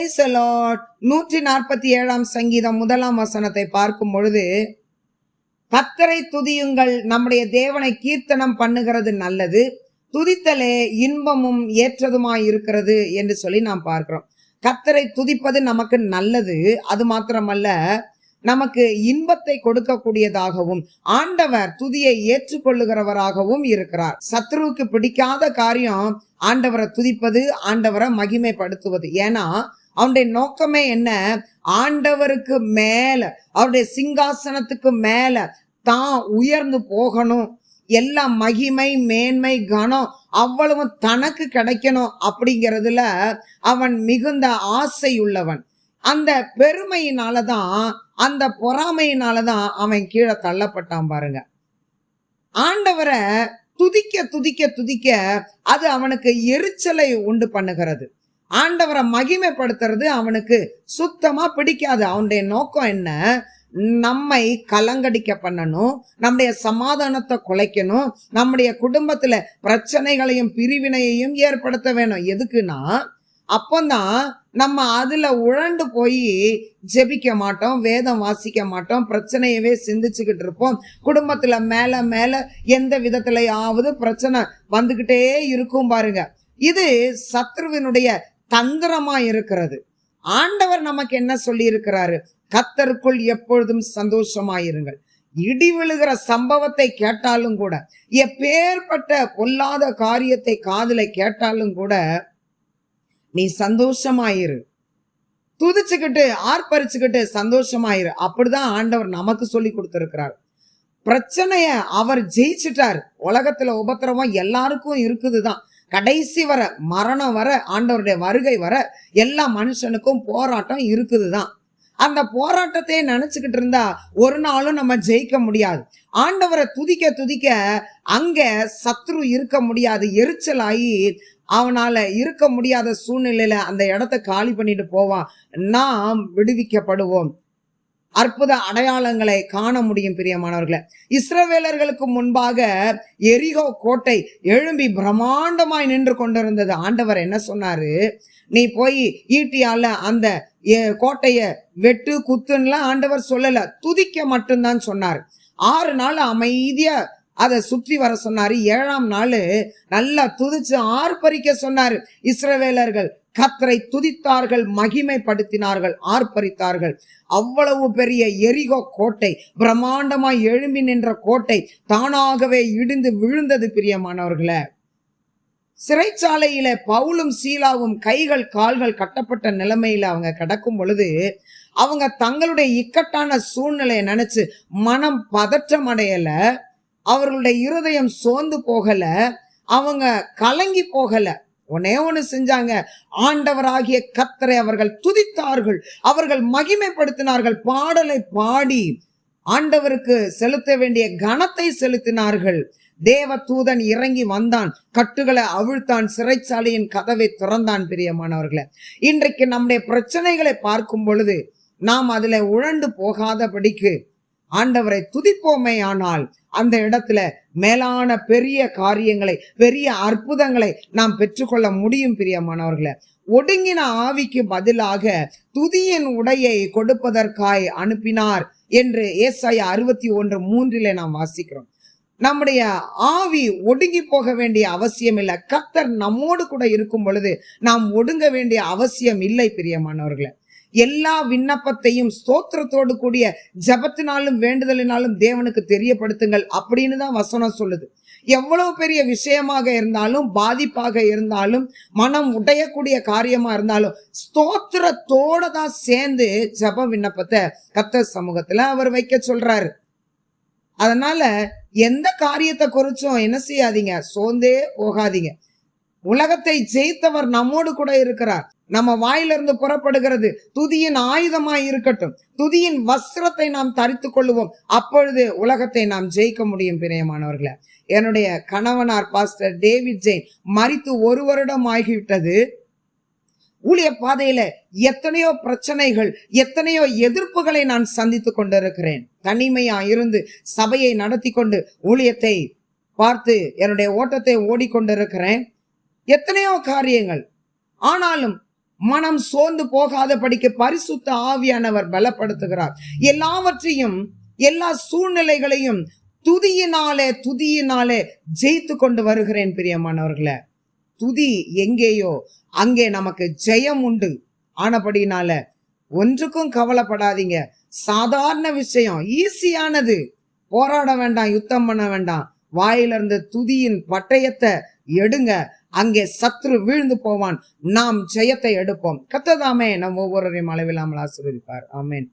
Price நூற்றி நாற்பத்தி ஏழாம் சங்கீதம் முதலாம் வசனத்தை பார்க்கும் பொழுது கத்தரை துதியுங்கள். நம்முடைய தேவனை கீர்த்தனம் பண்ணுகிறது நல்லது. துதித்தலே இன்பமும் ஏற்றதுமாய் இருக்கிறது என்று சொல்லி நாம் பார்க்கிறோம். கத்தரை துதிப்பது நமக்கு நல்லது. அது மாத்திரமல்ல நமக்கு இன்பத்தை கொடுக்கக்கூடியதாகவும் ஆண்டவர் துதியை ஏற்றுக்கொள்ளுகிறவராகவும் இருக்கிறார். சத்ருவுக்கு பிடிக்காத காரியம் ஆண்டவரை துதிப்பது ஆண்டவரை மகிமைப்படுத்துவது. ஏன்னா அவனுடைய நோக்கமே என்ன? ஆண்டவருக்கு மேல அவருடைய சிங்காசனத்துக்கு மேல தான் உயர்ந்து போகணும். எல்லா மகிமை மேன்மை கனம் அவ்வளவு தனக்கு கிடைக்கணும் அப்படிங்கிறதுல அவன் மிகுந்த ஆசை உள்ளவன். அந்த பெருமையினாலதான் அந்த பொறாமையினாலதான் அவன் கீழே தள்ளப்பட்டான் பாருங்க. ஆண்டவரை துதிக்க துதிக்க துதிக்க அது அவனுக்கு எரிச்சலை உண்டு பண்ணுகிறது. ஆண்டவரை மகிமைப்படுத்துறது அவனுக்கு சுத்தமா பிடிக்காது. அவனுடைய நோக்கம் என்ன? நம்மை கலங்கடிக்க பண்ணணும் நம்முடைய சமாதானத்தை குலைக்கணும் நம்முடைய குடும்பத்துல பிரச்சனைகளையும் பிரிவினையையும் ஏற்படுத்த வேணும். எதுக்குன்னா அப்போந்தான் நம்ம அதுல உழண்டு போய் ஜெபிக்க மாட்டோம் வேதம் வாசிக்க மாட்டோம் பிரச்சனையவே சிந்திச்சுக்கிட்டு இருப்போம். குடும்பத்துல மேல மேல எந்த விதத்துலையாவது பிரச்சனை வந்துகிட்டே இருக்கும் பாருங்க. இது சத்ருவினுடைய தந்திரமா இருக்கிறது. ஆண்டவர் நமக்கு என்ன சொல்லி இருக்கிறாரு கத்தருக்குள் எப்பொழுதும் சந்தோஷமாயிருங்கள். இடி விழுகிற சம்பவத்தை கேட்டாலும் கூட எப்பேற்பட்ட பொல்லாத காரியத்தை காதலை கேட்டாலும் கூட நீ சந்தோஷமாயிரு. துதிச்சுக்கிட்டு ஆர்ப்பரிச்சுக்கிட்டு சந்தோஷமாயிரு. அப்படிதான் ஆண்டவர் நமக்கு சொல்லி கொடுத்துருக்கிறார். பிரச்சனைய அவர் ஜெயிச்சிட்டார். உலகத்துல உபத்திரவம் எல்லாருக்கும் இருக்குதுதான். கடைசி வர மரணம் வர ஆண்டவருடைய வருகை வர எல்லா மனுஷனுக்கும் போராட்டம் இருக்குது தான் அந்த போராட்டத்தை நினச்சிக்கிட்டு இருந்தா ஒரு நாளும் நம்ம ஜெயிக்க முடியாது. ஆண்டவரை துதிக்க துதிக்க அங்கே சத்ரு இருக்க முடியாது. எரிச்சலாகி அவனால் இருக்க முடியாத சூழ்நிலையில் அந்த இடத்த காலி பண்ணிட்டு போவான். நாம் விடுவிக்கப்படுவோம். அற்புத அடையாளங்களை காண முடியும் பிரியமானவர்களை. இஸ்ரவேலர்களுக்கு முன்பாக எரிகோ கோட்டை எழும்பி பிரம்மாண்டமாய் நின்று கொண்டிருந்தது. ஆண்டவர் என்ன சொன்னாரு? நீ போய் ஈட்டியால அந்த கோட்டைய வெட்டு குத்துன்னுலாம் ஆண்டவர் சொல்லல. துதிக்க மட்டும்தான் சொன்னார். ஆறு நாள் அமைதியா அதை சுற்றி வர சொன்னாரு. ஏழாம் நாள் நல்லா துதிச்சு ஆர்ப்பரிக்க சொன்னாரு இஸ்ரவேலர்கள். கத்தரை துதித்தார்கள் மகிமைப்படுத்தினார்கள் ஆர்ப்பரித்தார்கள். அவ்வளவு பெரிய எரிகோ கோட்டை பிரம்மாண்டமாய் எழும்பி நின்ற கோட்டை தானாகவே இடிந்து விழுந்தது பிரியமானவர்களே. சிறைச்சாலையில பவுலும் சீலாவும் கைகள் கால்கள் கட்டப்பட்ட நிலைமையில அவங்க கிடக்கும் பொழுது அவங்க தங்களுடைய இக்கட்டான சூழ்நிலையை நினைச்சு மனம் பதற்றம் அடையல அவர்களுடைய இருதயம் சோர்ந்து போகல அவங்க கலங்கி போகலை. ஒன்னே ஒன்று செஞ்சாங்க. ஆண்டவராகிய கத்தரை அவர்கள் துதித்தார்கள். அவர்கள் மகிமைப்படுத்தினார்கள். பாடலை பாடி ஆண்டவருக்கு செலுத்த வேண்டிய கனத்தை செலுத்தினார்கள். தேவ தூதன் இறங்கி வந்தான். கட்டுகளை அவிழ்த்தான். சிறைச்சாலையின் கதவை திறந்தான் பிரியமானவர்களை. இன்றைக்கு நம்முடைய பிரச்சனைகளை பார்க்கும் பொழுது நாம் அதில் உழண்டு போகாதபடிக்கு ஆண்டவரை துதிப்போமே ஆனால் அந்த இடத்துல மேலான பெரிய காரியங்களை பெரிய அற்புதங்களை நாம் பெற்றுக்கொள்ள முடியும் பிரியமானவர்களை. ஒடுங்கின ஆவிக்கு பதிலாக துதியின் உடையை கொடுப்பதற்காய் அனுப்பினார் என்று ஏசாயா அறுபத்தி ஒன்று மூன்றிலே நாம் வாசிக்கிறோம். நம்முடைய ஆவி ஒடுங்கி போக வேண்டிய அவசியம் இல்லை. கத்தர் நம்மோடு கூட இருக்கும் பொழுது நாம் ஒடுங்க வேண்டிய அவசியம் இல்லை பிரியமானவர்களை. எல்லா விண்ணப்பத்தையும் ஸ்தோத்திரத்தோடு கூடிய ஜபத்தினாலும் வேண்டுதலினாலும் தேவனுக்கு தெரியப்படுத்துங்கள் அப்படின்னு தான் வசனம் சொல்லுது. எவ்வளவு பெரிய விஷயமாக இருந்தாலும் பாதிப்பாக இருந்தாலும் மனம் உடையக்கூடிய காரியமா இருந்தாலும் ஸ்தோத்திரத்தோட தான் சேர்ந்து ஜப விண்ணப்பத்தை கத்த சமூகத்துல அவர் வைக்க சொல்றாரு. அதனால எந்த காரியத்தை குறிச்சும் என்ன செய்யாதீங்க சோர்ந்தே போகாதீங்க. உலகத்தை ஜெயித்தவர் நம்மோடு கூட இருக்கிறார். நம்ம வாயிலிருந்து புறப்படுகிறது. துதியின் ஆயுதமாய் இருக்கட்டும். துதியின் வஸ்திரத்தை நாம் தரித்து கொள்ளுவோம். அப்பொழுது உலகத்தை நாம் ஜெயிக்க முடியும் பிரியமானவர்களை. என்னுடைய கணவனார் பாஸ்டர் டேவிட் ஜெயின் மறித்து ஒரு வருடம் ஆகிவிட்டது. ஊழிய பாதையில எத்தனையோ பிரச்சனைகள் எத்தனையோ எதிர்ப்புகளை நான் சந்தித்து கொண்டிருக்கிறேன். தனிமையா இருந்து சபையை நடத்தி கொண்டு ஊழியத்தை பார்த்து என்னுடைய ஓட்டத்தை ஓடிக்கொண்டிருக்கிறேன். எத்தனையோ காரியங்கள். ஆனாலும் மனம் சோர்ந்து போகாத படிக்க பரிசுத்த ஆவியானவர் பலப்படுத்துகிறார். எல்லாவற்றையும் எல்லா சூழ்நிலைகளையும் துதியினாலே துதியினாலே ஜெயித்து கொண்டு வருகிறேன் பிரியமானவர்களே. துதி எங்கேயோ அங்கே நமக்கு ஜெயம் உண்டு. ஆனபடினால ஒன்றுக்கும் கவலைப்படாதீங்க. சாதாரண விஷயம் ஈஸியானது. போராட வேண்டாம் யுத்தம் பண்ண வேண்டாம். வாயிலிருந்து துதியின் பட்டயத்தை எடுங்க. அங்கே சத்ரு வீழ்ந்து போவான். நாம் ஜெயத்தை எடுப்போம். கத்ததாமே நம் ஒவ்வொருவரையும் அளவில்லாமல் ஆசீர்வதிப்பார். ஆமேன்.